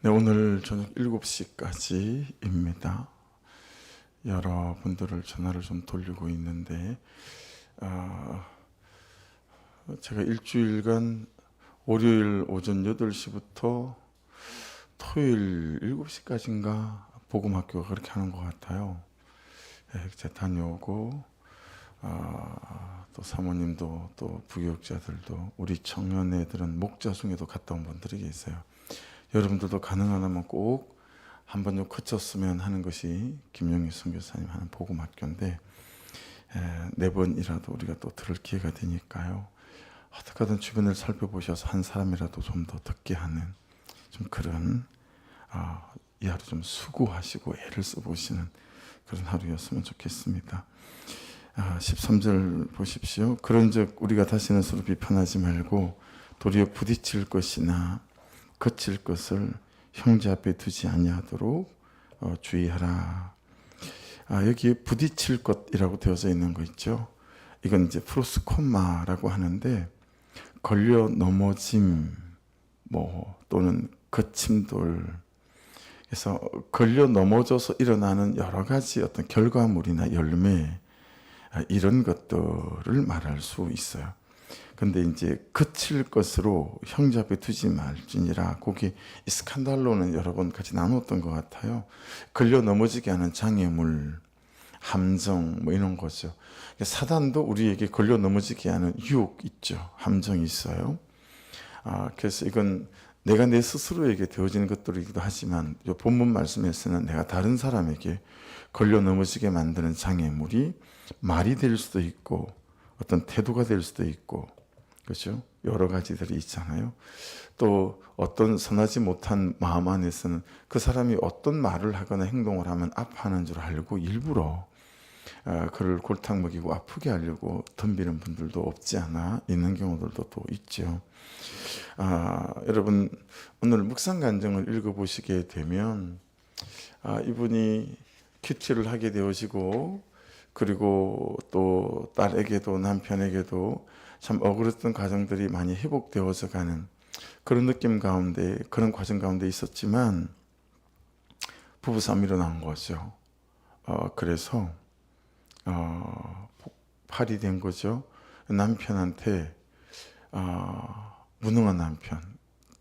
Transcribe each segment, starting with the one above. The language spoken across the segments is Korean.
네, 오늘 저녁 7시까지입니다. 여러분들을 전화를 좀 돌리고 있는데 아, 제가 일주일간 월요일 오전 8시부터 토요일 7시까지인가 복음학교가 그렇게 하는 것 같아요. 예, 제가 다녀오고 아, 또 사모님도 또 부교육자들도 우리 청년애들은 목자 중에도 갔다 온 분들이 계세요. 여러분들도 가능하다면 꼭 한번 좀 거쳤으면 하는 것이 김영희 선교사님 하는 복음 학교인데 에, 네 번이라도 우리가 또 들을 기회가 되니까요. 어떻게든 주변을 살펴보셔서 한 사람이라도 좀 더 듣게 하는 좀 그런 아, 이 하루 좀 수고하시고 애를 써보시는 그런 하루였으면 좋겠습니다. 아, 13절 보십시오. 그런즉 우리가 다시는 서로 비판하지 말고 도리어 부딪힐 것이나 거칠 것을 형제 앞에 두지 아니하도록 어, 주의하라. 아, 여기 부딪힐 것이라고 되어져 있는 거 있죠. 이건 이제 프로스코마라고 하는데 걸려 넘어짐 뭐 또는 거침돌 그래서 걸려 넘어져서 일어나는 여러 가지 어떤 결과물이나 열매 아, 이런 것들을 말할 수 있어요. 근데 이제 그칠 것으로 형제 앞에 두지 말지니라 거기 이 스칸달로는 여러 번 같이 나눴던 것 같아요. 걸려 넘어지게 하는 장애물, 함정 뭐 이런 거죠. 사단도 우리에게 걸려 넘어지게 하는 유혹 있죠. 함정이 있어요. 아, 그래서 이건 내가 내 스스로에게 되어지는 것들이기도 하지만 이 본문 말씀에서는 내가 다른 사람에게 걸려 넘어지게 만드는 장애물이 말이 될 수도 있고 어떤 태도가 될 수도 있고 그렇죠? 여러 가지들이 있잖아요. 또 어떤 선하지 못한 마음 안에서는 그 사람이 어떤 말을 하거나 행동을 하면 아파하는 줄 알고 일부러 어, 그를 골탕 먹이고 아프게 하려고 덤비는 분들도 없지 않아 있는 경우들도 또 있죠. 아, 여러분 오늘 묵상 간증을 읽어보시게 되면 아, 이분이 큐티를 하게 되어지고 그리고 또 딸에게도 남편에게도 참 억울했던 과정들이 많이 회복되어서 가는 그런 느낌 가운데 그런 과정 가운데 있었지만 부부 싸움이 일어난 거죠. 어, 그래서 어, 폭발이 된 거죠. 남편한테 어, 무능한 남편,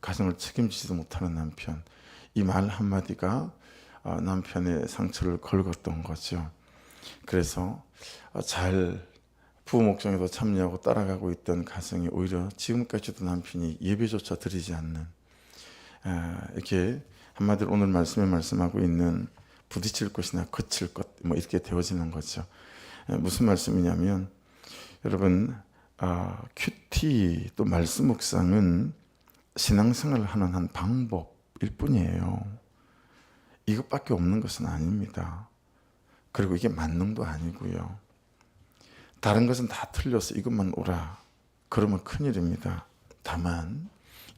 가정을 책임지지도 못하는 남편 이 말 한마디가 어, 남편의 상처를 걸었던 거죠. 그래서 어, 잘 부부 목장에도 참여하고 따라가고 있던 가정이 오히려 지금까지도 남편이 예배조차 드리지 않는 아, 이렇게 한마디로 오늘 말씀에 말씀하고 있는 부딪힐 것이나 거칠 것 뭐 이렇게 되어지는 거죠. 아, 무슨 말씀이냐면 여러분 아, 큐티 또 말씀 묵상은 신앙생활을 하는 한 방법일 뿐이에요. 이것밖에 없는 것은 아닙니다. 그리고 이게 만능도 아니고요. 다른 것은 다 틀려서 이것만 오라. 그러면 큰일입니다. 다만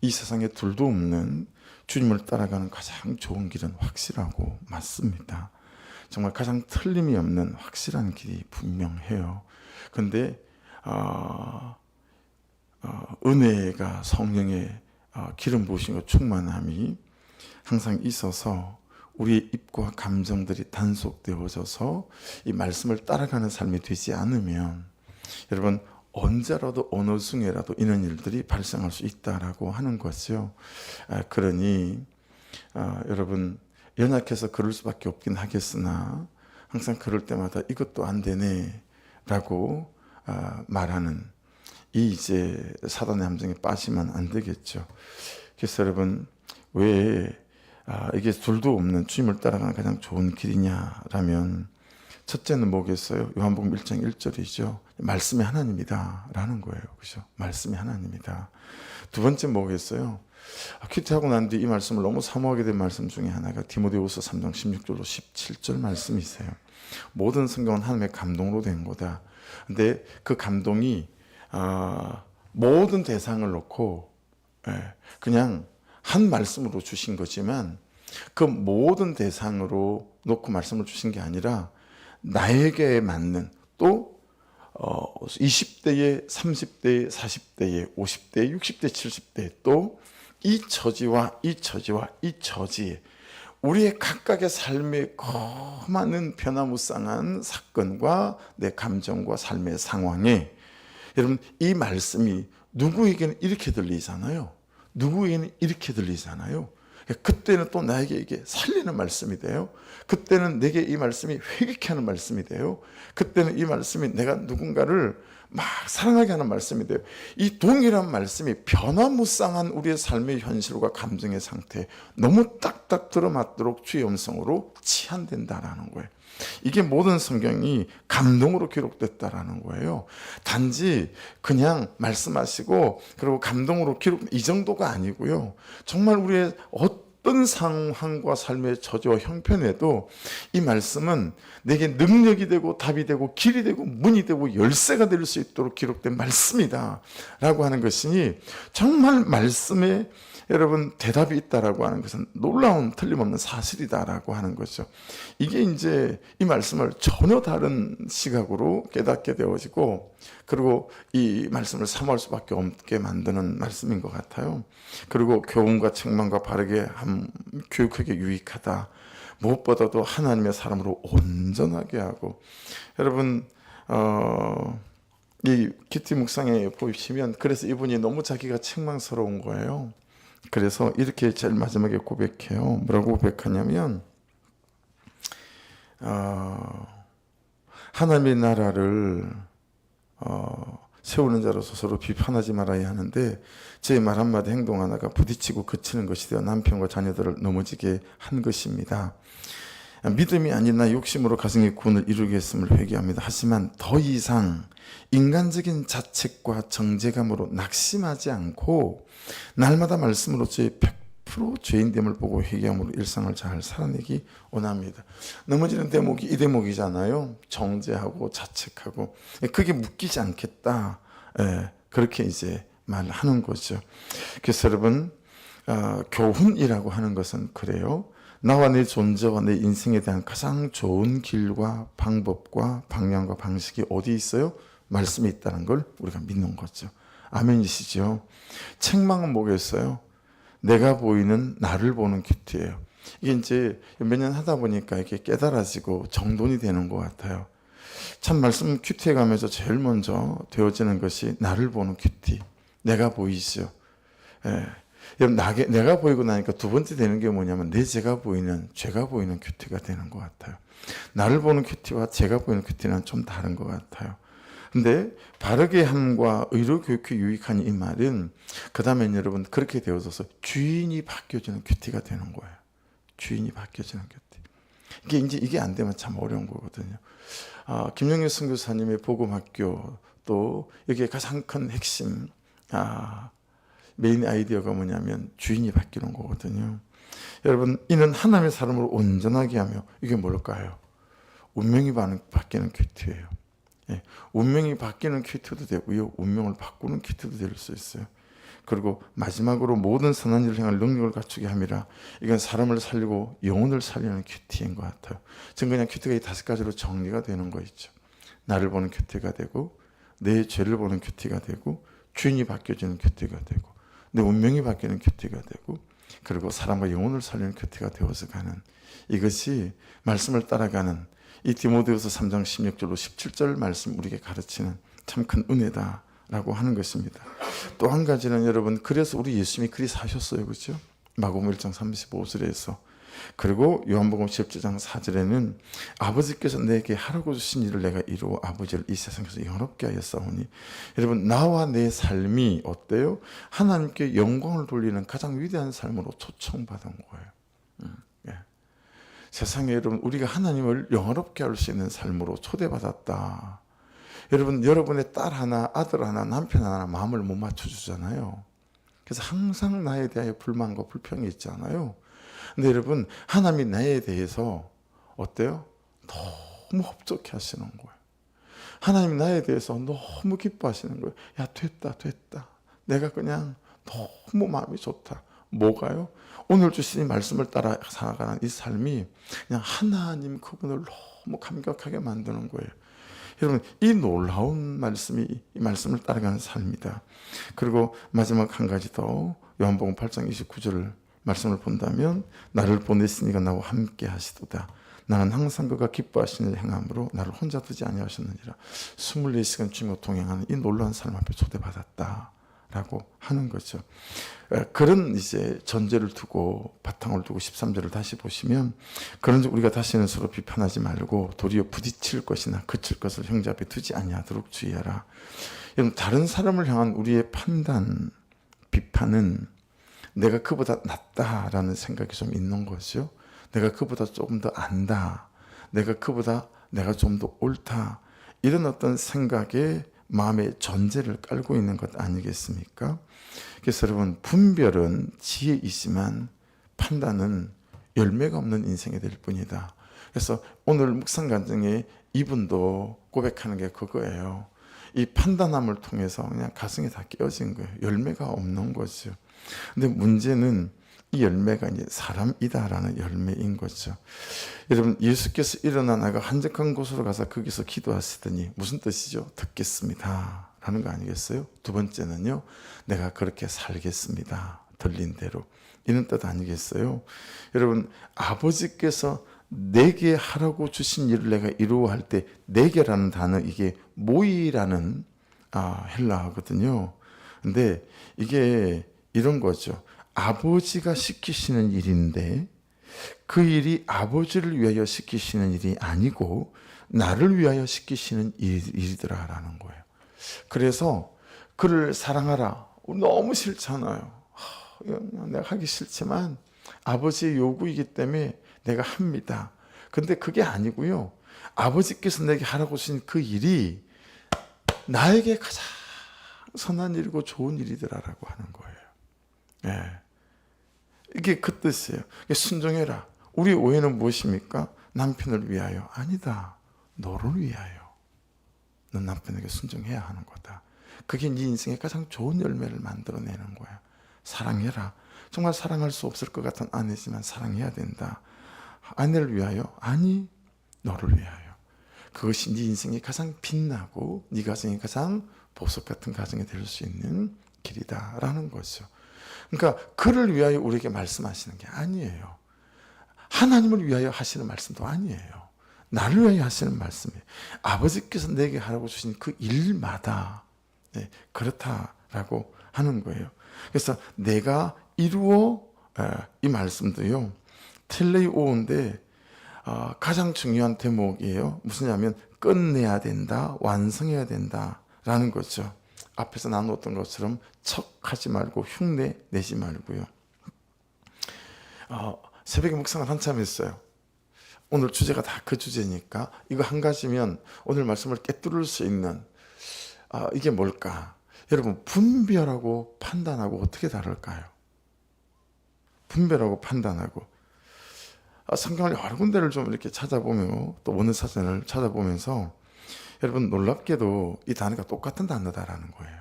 이 세상에 둘도 없는 주님을 따라가는 가장 좋은 길은 확실하고 맞습니다. 정말 가장 틀림이 없는 확실한 길이 분명해요. 근데 어, 어, 은혜가 성령의 어, 기름 부으신 충만함이 항상 있어서 우리의 입과 감정들이 단속되어져서 이 말씀을 따라가는 삶이 되지 않으면 여러분 언제라도 어느 중에라도 이런 일들이 발생할 수 있다라고 하는 거죠. 아, 그러니 아, 여러분 연약해서 그럴 수밖에 없긴 하겠으나 항상 그럴 때마다 이것도 안 되네라고 아, 말하는 이 이제 사단의 함정에 빠지면 안 되겠죠. 그래서 여러분 왜 아, 이게 둘도 없는 주님을 따라가는 가장 좋은 길이냐라면 첫째는 뭐겠어요? 요한복음 1장 1절이죠. 말씀이 하나님이다 라는 거예요. 그죠? 말씀이 하나님이다. 두 번째 뭐겠어요? 아, 큐티하고 난 뒤 이 말씀을 너무 사모하게 된 말씀 중에 하나가 디모데후서 3장 16절로 17절 말씀이세요. 모든 성경은 하나님의 감동으로 된 거다. 근데 그 감동이 아, 모든 대상을 놓고 예, 그냥 한 말씀으로 주신 거지만 그 모든 대상으로 놓고 말씀을 주신 게 아니라 나에게 맞는 또 어, 20대에 30대에 40대에 50대에 60대 70대 또이 처지와 이 처지와 이 처지 우리의 각각의 삶에 거 많은 변화무쌍한 사건과 내 감정과 삶의 상황에 여러분 이 말씀이 누구에게는 이렇게 들리잖아요. 누구에게는 이렇게 들리잖아요. 그때는 또 나에게 이게 살리는 말씀이 돼요. 그때는 내게 이 말씀이 회개케 하는 말씀이 돼요. 그때는 이 말씀이 내가 누군가를 막 사랑하게 하는 말씀이 돼요. 이 동일한 말씀이 변화무쌍한 우리의 삶의 현실과 감정의 상태 너무 딱딱 들어맞도록 주의 음성으로 치한된다라는 거예요. 이게 모든 성경이 감동으로 기록됐다라는 거예요. 단지 그냥 말씀하시고 그리고 감동으로 기록 이 정도가 아니고요. 정말 우리의 어떤 상황과 삶의 저주와 형편에도 이 말씀은 내게 능력이 되고 답이 되고 길이 되고 문이 되고 열쇠가 될 수 있도록 기록된 말씀이다 라고 하는 것이니 정말 말씀에 여러분 대답이 있다라고 하는 것은 놀라운 틀림없는 사실이다라고 하는 거죠. 이게 이제 이 말씀을 전혀 다른 시각으로 깨닫게 되어지고 그리고 이 말씀을 사모할 수밖에 없게 만드는 말씀인 것 같아요. 그리고 교훈과 책망과 바르게 함 교육하게 유익하다. 무엇보다도 하나님의 사람으로 온전하게 하고 여러분 어. 이 키티 묵상에 보시면 그래서 이분이 너무 자기가 책망스러운 거예요. 그래서 이렇게 제일 마지막에 고백해요. 뭐라고 고백하냐면 어, 하나님의 나라를 어, 세우는 자로서 서로 비판하지 말아야 하는데 제 말 한마디 행동 하나가 부딪히고 그치는 것이 되어 남편과 자녀들을 넘어지게 한 것입니다. 믿음이 아닌 나 욕심으로 가정의 구원을 이루겠음을 회개합니다. 하지만 더 이상 인간적인 자책과 정제감으로 낙심하지 않고 날마다 말씀으로 제 100% 죄인됨을 보고 회개함으로 일상을 잘 살아내기 원합니다. 넘어지는 대목이 이 대목이잖아요. 정제하고 자책하고 그게 묶이지 않겠다. 예, 그렇게 이제 말하는 거죠. 그래서 여러분 어, 교훈이라고 하는 것은 그래요. 나와 내 존재와 내 인생에 대한 가장 좋은 길과 방법과 방향과 방식이 어디 있어요? 말씀이 있다는 걸 우리가 믿는 거죠. 아멘이시죠? 책망은 뭐겠어요? 내가 보이는 나를 보는 큐티예요. 이게 이제 몇 년 하다 보니까 이게 깨달아지고 정돈이 되는 것 같아요. 참 말씀 큐티에 가면서 제일 먼저 되어지는 것이 나를 보는 큐티. 내가 보이죠. 예. 여러분, 나게, 내가 보이고 나니까 두 번째 되는 게 뭐냐면 내 제가 보이는, 죄가 보이는 큐티가 되는 것 같아요. 나를 보는 큐티와 제가 보이는 큐티는 좀 다른 것 같아요. 근데 바르게 함과 의로 교육이 유익한 이 말은 그 다음엔 여러분 그렇게 되어져서 주인이 바뀌어지는 큐티가 되는 거예요. 주인이 바뀌어지는 큐티. 이게 이제 이게 안 되면 참 어려운 거거든요. 아, 김영일 선교사님의 복음학교 또 여기에 가장 큰 핵심 아, 메인 아이디어가 뭐냐면 주인이 바뀌는 거거든요. 여러분 이는 하나님의 사람으로 온전하게 하며 이게 뭘까요? 운명이 바뀌는 큐티예요. 예, 운명이 바뀌는 큐티도 되고요. 운명을 바꾸는 큐티도 될 수 있어요. 그리고 마지막으로 모든 선한 일을 향할 능력을 갖추게 함이라 이건 사람을 살리고 영혼을 살리는 큐티인 것 같아요. 지금 그냥 큐티가 이 다섯 가지로 정리가 되는 거 있죠. 나를 보는 큐티가 되고 내 죄를 보는 큐티가 되고 주인이 바뀌어지는 큐티가 되고 내 운명이 바뀌는 큐티가 되고 그리고 사람과 영혼을 살리는 큐티가 되어서 가는 이것이 말씀을 따라가는 이 디모데후서 3장 16절로 17절 말씀 우리에게 가르치는 참 큰 은혜다라고 하는 것입니다. 또 한 가지는 여러분 그래서 우리 예수님이 그리 사셨어요. 그렇죠? 마고음 1장 35절에서 그리고 요한복음 17장 4절에는 아버지께서 내게 하라고 주신 일을 내가 이루어 아버지를 이 세상에서 영원롭게 하였사오니 여러분 나와 내 삶이 어때요? 하나님께 영광을 돌리는 가장 위대한 삶으로 초청받은 거예요. 세상에 여러분 우리가 하나님을 영원롭게 할 수 있는 삶으로 초대받았다. 여러분 여러분의 딸 하나 아들 하나 남편 하나 마음을 못 맞춰 주잖아요. 그래서 항상 나에 대하여 불만과 불평이 있잖아요. 근데 여러분 하나님이 나에 대해서 어때요? 너무 흡족해 하시는 거예요. 하나님 나에 대해서 너무 기뻐하시는 거예요. 야 됐다 됐다. 내가 그냥 너무 마음이 좋다. 뭐가요? 오늘 주신 말씀을 따라 살아가는 이 삶이 그냥 하나님 그분을 너무 감격하게 만드는 거예요. 여러분 이 놀라운 말씀이 이 말씀을 따라가는 삶이다. 그리고 마지막 한 가지 더 요한복음 8장 29절 말씀을 본다면 나를 보냈으니까 나와 함께 하시도다. 나는 항상 그가 기뻐하시는 행함으로 나를 혼자 두지 아니하셨느니라. 24시간 주님과 동행하는 이 놀라운 삶 앞에 초대받았다. 라고 하는 거죠. 에, 그런 이제 전제를 두고 바탕을 두고 13절을 다시 보시면 그런 우리가 다시는 서로 비판하지 말고 도리어 부딪힐 것이나 그칠 것을 형제 앞에 두지 아니하도록 주의하라. 여러분 다른 사람을 향한 우리의 판단, 비판은 내가 그보다 낫다라는 생각이 좀 있는 거죠. 내가 그보다 조금 더 안다. 내가 그보다 내가 좀 더 옳다. 이런 어떤 생각에 마음의 전제를 깔고 있는 것 아니겠습니까? 그래서 여러분 분별은 지혜이지만 판단은 열매가 없는 인생이 될 뿐이다. 그래서 오늘 묵상 간증에 이분도 고백하는 게 그거예요. 이 판단함을 통해서 그냥 가슴이 다 깨어진 거예요. 열매가 없는 거죠. 근데 문제는 이 열매가 이제 사람이다라는 열매인 거죠. 여러분 예수께서 일어나나가 한적한 곳으로 가서 거기서 기도하시더니 무슨 뜻이죠? 듣겠습니다. 라는 거 아니겠어요? 두 번째는요. 내가 그렇게 살겠습니다. 들린 대로. 이런 뜻 아니겠어요? 여러분 아버지께서 내게 하라고 주신 일을 내가 이루어 할 때 내게라는 단어 이게 모이라는 아, 헬라어거든요. 근데 이게 이런 거죠. 아버지가 시키시는 일인데 그 일이 아버지를 위하여 시키시는 일이 아니고 나를 위하여 시키시는 일, 일이더라라는 거예요. 그래서 그를 사랑하라. 너무 싫잖아요. 하, 내가 하기 싫지만 아버지의 요구이기 때문에 내가 합니다. 근데 그게 아니고요. 아버지께서 내게 하라고 하신 그 일이 나에게 가장 선한 일이고 좋은 일이더라라고 하는 거예요. 예. 이게 그 뜻이에요. 순종해라. 우리 오해는 무엇입니까? 남편을 위하여. 아니다. 너를 위하여. 넌 남편에게 순종해야 하는 거다. 그게 네 인생의 가장 좋은 열매를 만들어내는 거야. 사랑해라. 정말 사랑할 수 없을 것 같은 아내지만 사랑해야 된다. 아내를 위하여? 아니, 너를 위하여. 그것이 네 인생이 가장 빛나고 네 가정이 가장 보석 같은 가정이 될 수 있는 길이다라는 거죠. 그러니까 그를 위하여 우리에게 말씀하시는 게 아니에요. 하나님을 위하여 하시는 말씀도 아니에요. 나를 위하여 하시는 말씀이에요. 아버지께서 내게 하라고 주신 그 일마다 네, 그렇다라고 하는 거예요. 그래서 내가 이루어 에, 이 말씀도요. 텔레이오인데 어, 가장 중요한 대목이에요. 무슨냐면 끝내야 된다, 완성해야 된다라는 거죠. 앞에서 나누었던 것처럼 척하지 말고 흉내 내지 말고요. 어, 새벽에 묵상을 한참 했어요. 오늘 주제가 다 그 주제니까 이거 한 가지면 오늘 말씀을 깨뚫을 수 있는 아, 이게 뭘까? 여러분 분별하고 판단하고 어떻게 다를까요? 분별하고 판단하고 아, 성경을 여러 군데를 좀 이렇게 찾아보며 또 원어 사전을 찾아보면서 여러분 놀랍게도 이 단어가 똑같은 단어다라는 거예요.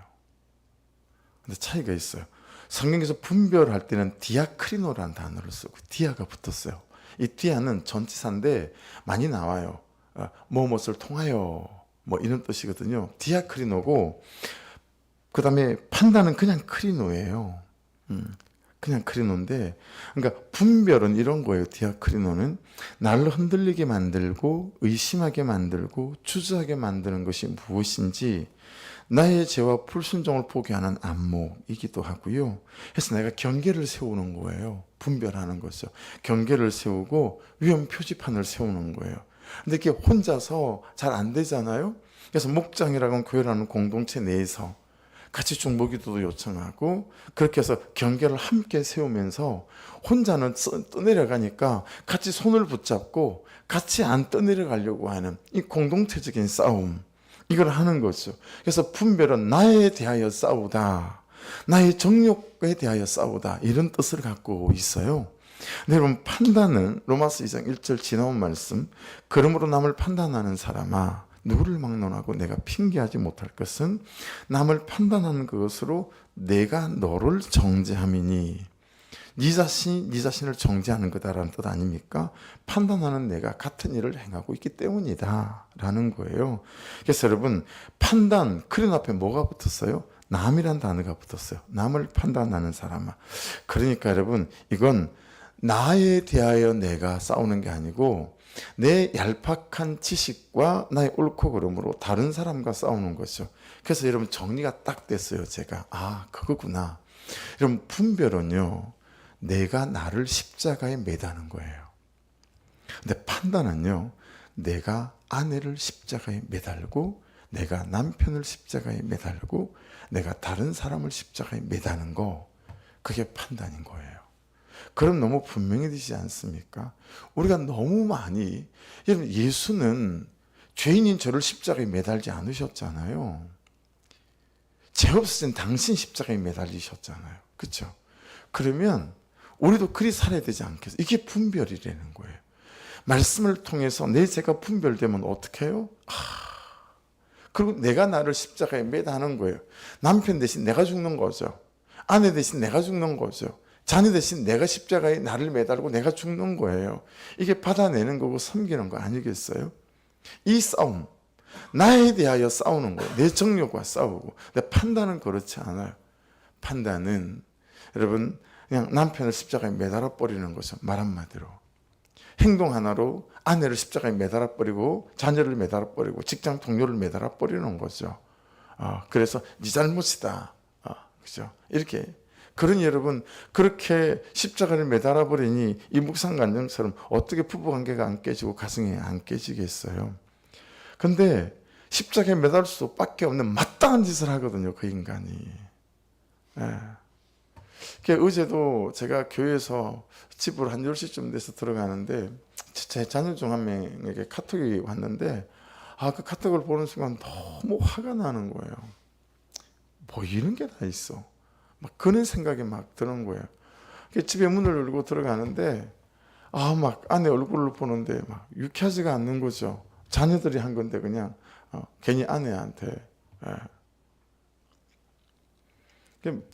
근데 차이가 있어요. 성경에서 분별할 때는 디아크리노라는 단어를 쓰고 디아가 붙었어요. 이 디아는 전치사인데 많이 나와요. 어, 뭐뭇을 통하여 뭐 이런 뜻이거든요. 디아크리노고 그 다음에 판단은 그냥 크리노예요. 음, 그냥 크리노인데, 그러니까 분별은 이런 거예요. 디아크리노는 나를 흔들리게 만들고 의심하게 만들고 주저하게 만드는 것이 무엇인지 나의 죄와 불순종을 포기하는 안목이기도 하고요. 그래서 내가 경계를 세우는 거예요. 분별하는 거죠. 경계를 세우고 위험 표지판을 세우는 거예요. 근데 이게 혼자서 잘 안 되잖아요. 그래서 목장이라는 교회라는 공동체 내에서 같이 중보기도도 요청하고 그렇게 해서 경계를 함께 세우면서 혼자는 떠내려가니까 같이 손을 붙잡고 같이 안 떠내려가려고 하는 이 공동체적인 싸움 이걸 하는 거죠. 그래서 분별은 나에 대하여 싸우다. 나의 정욕에 대하여 싸우다. 이런 뜻을 갖고 있어요. 네, 여러분 판단은 로마서 2장 1절 지나온 말씀 그러므로 남을 판단하는 사람아 누구를 막론하고 내가 핑계하지 못할 것은 남을 판단하는 것으로 내가 너를 정죄함이니 네 자신이 네 자신을 정죄하는 거다라는 뜻 아닙니까? 판단하는 내가 같은 일을 행하고 있기 때문이다라는 거예요. 그래서 여러분 판단 크린 앞에 뭐가 붙었어요? 남이란 단어가 붙었어요. 남을 판단하는 사람아. 그러니까 여러분 이건 나에 대하여 내가 싸우는 게 아니고 내 얄팍한 지식과 나의 옳고 그름으로 다른 사람과 싸우는 거죠. 그래서 여러분 정리가 딱 됐어요. 제가 아 그거구나. 여러분 분별은요 내가 나를 십자가에 매다는 거예요. 근데 판단은요 내가 아내를 십자가에 매달고 내가 남편을 십자가에 매달고 내가 다른 사람을 십자가에 매다는 거 그게 판단인 거예요. 그럼 너무 분명히 되지 않습니까? 우리가 너무 많이 여러분 예수는 죄인인 저를 십자가에 매달지 않으셨잖아요. 죄 없으신 당신 십자가에 매달리셨잖아요. 그렇죠? 그러면 우리도 그리 살아야 되지 않겠어요? 이게 분별이라는 거예요. 말씀을 통해서 내 죄가 분별되면 어떻게 해요? 아, 그리고 내가 나를 십자가에 매다는 거예요. 남편 대신 내가 죽는 거죠. 아내 대신 내가 죽는 거죠. 자녀 대신 내가 십자가에 나를 매달고 내가 죽는 거예요. 이게 받아내는 거고 섬기는 거 아니겠어요? 이 싸움, 나에 대하여 싸우는 거예요. 내 정욕과 싸우고. 근데 판단은 그렇지 않아요. 판단은 여러분 그냥 남편을 십자가에 매달아 버리는 거죠. 말 한마디로. 행동 하나로 아내를 십자가에 매달아 버리고 자녀를 매달아 버리고 직장 동료를 매달아 버리는 거죠. 어, 그래서 네 잘못이다. 어, 그죠? 이렇게 그런 여러분 그렇게 십자가를 매달아 버리니 이 묵상 간증처럼 어떻게 부부 관계가 안 깨지고 가정이 안 깨지겠어요. 근데 십자가에 매달릴 수밖에 없는 마땅한 짓을 하거든요. 그 인간이. 예. 그 어제도 제가 교회에서 집으로 한 10시쯤 돼서 들어가는데 제 자녀 중 한 명에게 카톡이 왔는데 아 그 카톡을 보는 순간 너무 화가 나는 거예요. 뭐 이런 게다 있어. 막 그런 생각이 막 드는 거예요. 그 집에 문을 열고 들어가는데 아 막 아내 얼굴을 보는데 막 유쾌하지가 않는 거죠. 자녀들이 한 건데 그냥 어, 괜히 아내한테 예.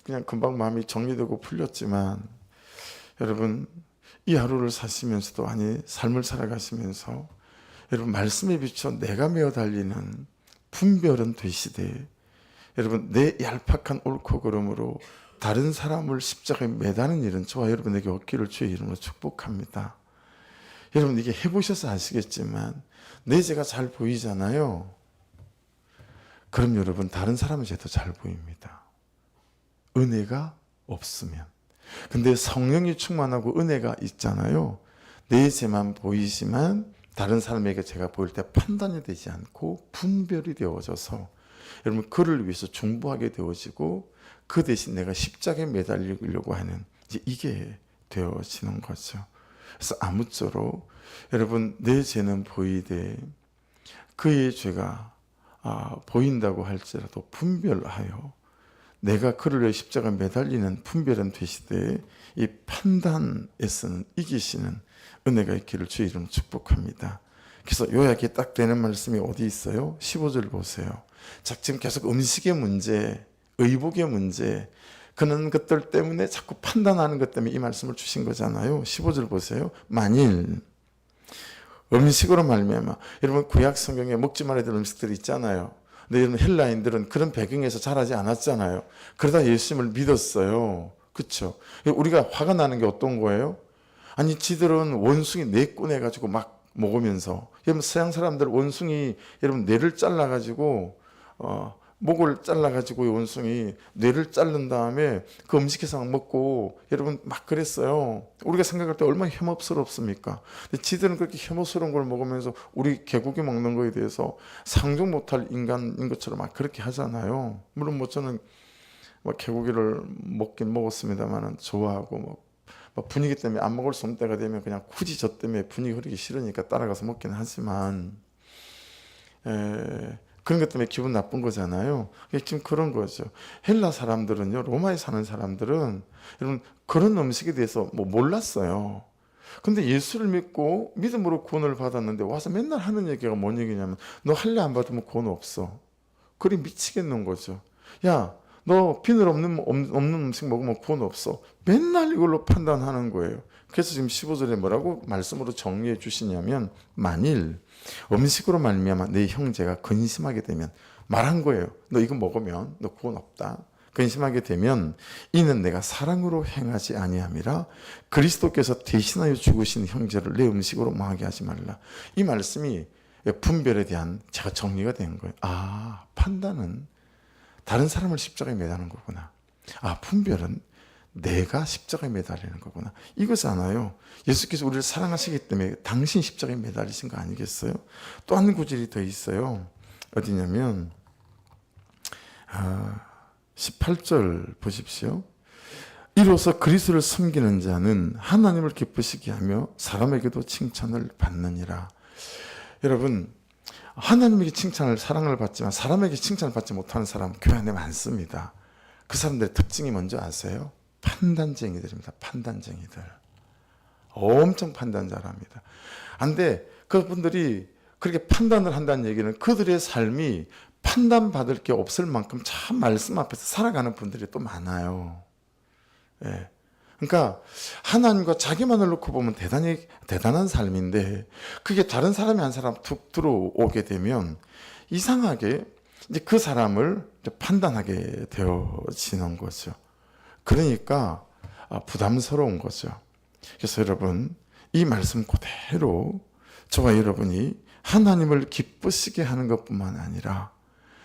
그냥 금방 마음이 정리되고 풀렸지만 여러분 이 하루를 사시면서도 아니 삶을 살아가시면서 여러분 말씀에 비춰 내가 메어 달리는 분별은 되시되 여러분 내 얄팍한 옳고 그름으로 다른 사람을 십자가에 매다는 일은 저와 여러분에게 없기를 주의 이름으로 축복합니다. 여러분 이게 해보셔서 아시겠지만 내 죄가 잘 보이잖아요. 그럼 여러분 다른 사람의 죄도 잘 보입니다. 은혜가 없으면. 근데 성령이 충만하고 은혜가 있잖아요. 내 죄만 보이지만 다른 사람에게 제가 보일 때 판단이 되지 않고 분별이 되어져서 여러분 그를 위해서 중보하게 되어지고 그 대신 내가 십자가에 매달리려고 하는 이게 되어지는 거죠. 그래서 아무쪼록 여러분 내 죄는 보이되 그의 죄가 아, 보인다고 할지라도 분별하여 내가 그를 위해 십자가 매달리는 분별은 되시되 이 판단에서는 이기시는 은혜가 있기를 주의 이름 축복합니다. 그래서 요약이 딱 되는 말씀이 어디 있어요? 15절 보세요. 자, 지금 계속 음식의 문제, 의복의 문제, 그런 것들 때문에 자꾸 판단하는 것 때문에 이 말씀을 주신 거잖아요. 15절 보세요. 만일 음식으로 말미암아 여러분 구약 성경에 먹지 말아야 될 음식들이 있잖아요. 근데 여러분 헬라인들은 그런 배경에서 자라지 않았잖아요. 그러다 예수님을 믿었어요. 그렇죠? 우리가 화가 나는 게 어떤 거예요? 아니 지들은 원숭이 네 꺼내 가지고 막 먹으면서 여러분 서양 사람들 원숭이 여러분 뇌를 잘라 가지고 어 목을 잘라 가지고 원숭이 뇌를 자른 다음에 그 음식해서 먹고 여러분 막 그랬어요. 우리가 생각할 때 얼마나 혐오스럽습니까? 근데 지들은 그렇게 혐오스러운 걸 먹으면서 우리 개고기 먹는 거에 대해서 상종 못할 인간인 것처럼 막 그렇게 하잖아요. 물론 뭐 저는 뭐 개고기를 먹긴 먹었습니다만은 좋아하고 뭐, 뭐 분위기 때문에 안 먹을 수 없는 때가 되면 그냥 굳이 저 때문에 분위기 흐르기 싫으니까 따라가서 먹긴 하지만 에, 그런 것 때문에 기분 나쁜 거잖아요. 지금 그런 거죠. 헬라 사람들은요, 로마에 사는 사람들은 여러분 그런 음식에 대해서 뭐 몰랐어요. 근데 예수를 믿고 믿음으로 구원을 받았는데 와서 맨날 하는 얘기가 뭔 얘기냐면 너 할례 안 받으면 구원 없어. 그리 미치겠는 거죠. 야, 너 비늘 없는 없는 음식 먹으면 구원 없어. 맨날 이걸로 판단하는 거예요. 그래서 지금 15절에 뭐라고 말씀으로 정리해 주시냐면 만일 음식으로 말미암아 내 형제가 근심하게 되면 말한 거예요. 너 이거 먹으면 너 구원 없다. 근심하게 되면 이는 내가 사랑으로 행하지 아니함이라 그리스도께서 대신하여 죽으신 형제를 내 음식으로 망하게 하지 말라. 이 말씀이 분별에 대한 제가 정리가 된 거예요. 아 판단은 다른 사람을 십자가에 매다는 거구나. 아 분별은 내가 십자가에 매달리는 거구나. 이거잖아요. 예수께서 우리를 사랑하시기 때문에 당신 십자가에 매달리신 거 아니겠어요? 또 한 구절이 더 있어요. 어디냐면 아, 18절 보십시오. 이로써 그리스도를 섬기는 자는 하나님을 기쁘시게 하며 사람에게도 칭찬을 받느니라. 여러분 하나님에게 칭찬을 사랑을 받지만 사람에게 칭찬을 받지 못하는 사람 교회 안에 많습니다. 그 사람들의 특징이 뭔지 아세요? 판단쟁이들입니다. 판단쟁이들. 엄청 판단 잘합니다. 안돼 그분들이 그렇게 판단을 한다는 얘기는 그들의 삶이 판단받을 게 없을 만큼 참 말씀 앞에서 살아가는 분들이 또 많아요. 예. 그러니까 하나님과 자기만을 놓고 보면 대단히 대단한 삶인데 그게 다른 사람이 한 사람 툭 들어오게 되면 이상하게 이제 그 사람을 이제 판단하게 되어지는 거죠. 그러니까 아, 부담스러운 거죠. 그래서 여러분 이 말씀 그대로 저와 여러분이 하나님을 기쁘시게 하는 것뿐만 아니라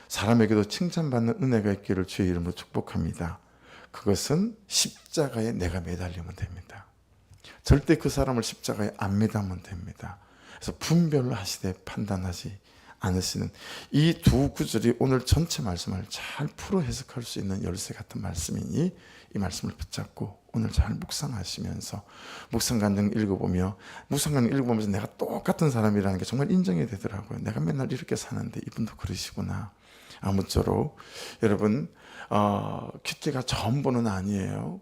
사람에게도 칭찬받는 은혜가 있기를 주의 이름으로 축복합니다. 그것은 십자가에 내가 매달리면 됩니다. 절대 그 사람을 십자가에 안 매달면 됩니다. 그래서 분별로 하시되 판단하지 않으시는 이 두 구절이 오늘 전체 말씀을 잘 풀어 해석할 수 있는 열쇠 같은 말씀이니 이 말씀을 붙잡고 오늘 잘 묵상하시면서 묵상간증 읽어보며 묵상간증 읽어보면서 내가 똑같은 사람이라는 게 정말 인정이 되더라고요. 내가 맨날 이렇게 사는데 이분도 그러시구나. 아무쪼록 여러분 어, 큐티가 전부는 아니에요.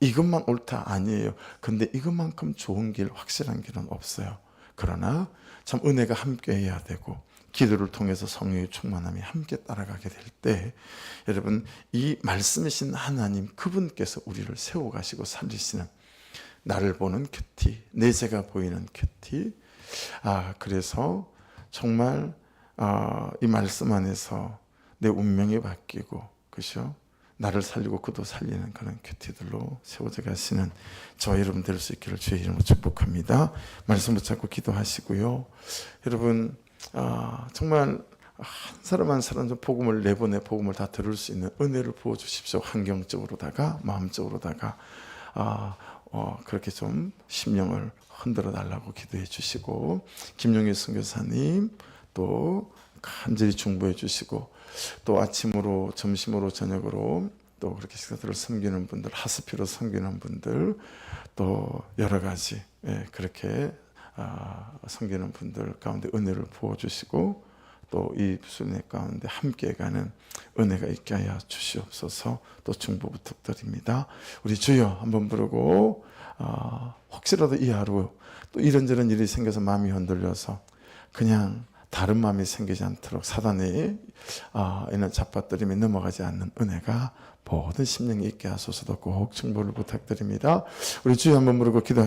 이것만 옳다 아니에요. 근데 이것만큼 좋은 길, 확실한 길은 없어요. 그러나 참 은혜가 함께해야 되고 기도를 통해서 성령의 충만함이 함께 따라가게 될 때 여러분 이 말씀이신 하나님 그분께서 우리를 세워 가시고 살리시는 나를 보는 큐티, 내 제가 보이는 큐티. 아 그래서 정말 아, 이 말씀 안에서 내 운명이 바뀌고 그죠? 나를 살리고 그도 살리는 그런 큐티들로 세워져 가시는 저 여러분 될 수 있기를 주의 이름으로 축복합니다. 말씀 붙잡고 기도하시고요. 여러분 아, 정말 한 사람 한 사람 좀 복음을 내보내 복음을 다 들을 수 있는 은혜를 부어 주십시오. 환경적으로다가 마음적으로다가 아, 어, 그렇게 좀 심령을 흔들어 달라고 기도해 주시고 김용희 선교사님 또 간절히 중보해 주시고 또 아침으로 점심으로 저녁으로 또 그렇게 식사들을 섬기는 분들 하스피로 섬기는 분들 또 여러 가지 예, 그렇게 아, 섬기는 분들 가운데 은혜를 부어 주시고 또 이 순회 가운데 함께 가는 은혜가 있게 하여 주시옵소서 또 중보 부탁드립니다. 우리 주여 한번 부르고 아, 혹시라도 이 하루 또 이런저런 일이 생겨서 마음이 흔들려서 그냥 다른 마음이 생기지 않도록 사단의 아, 이런 잡아들임에 넘어가지 않는 은혜가 모든 심령에 있게 하소서도 꼭 충보를 부탁드립니다. 우리 주여 한번 부르고 기도.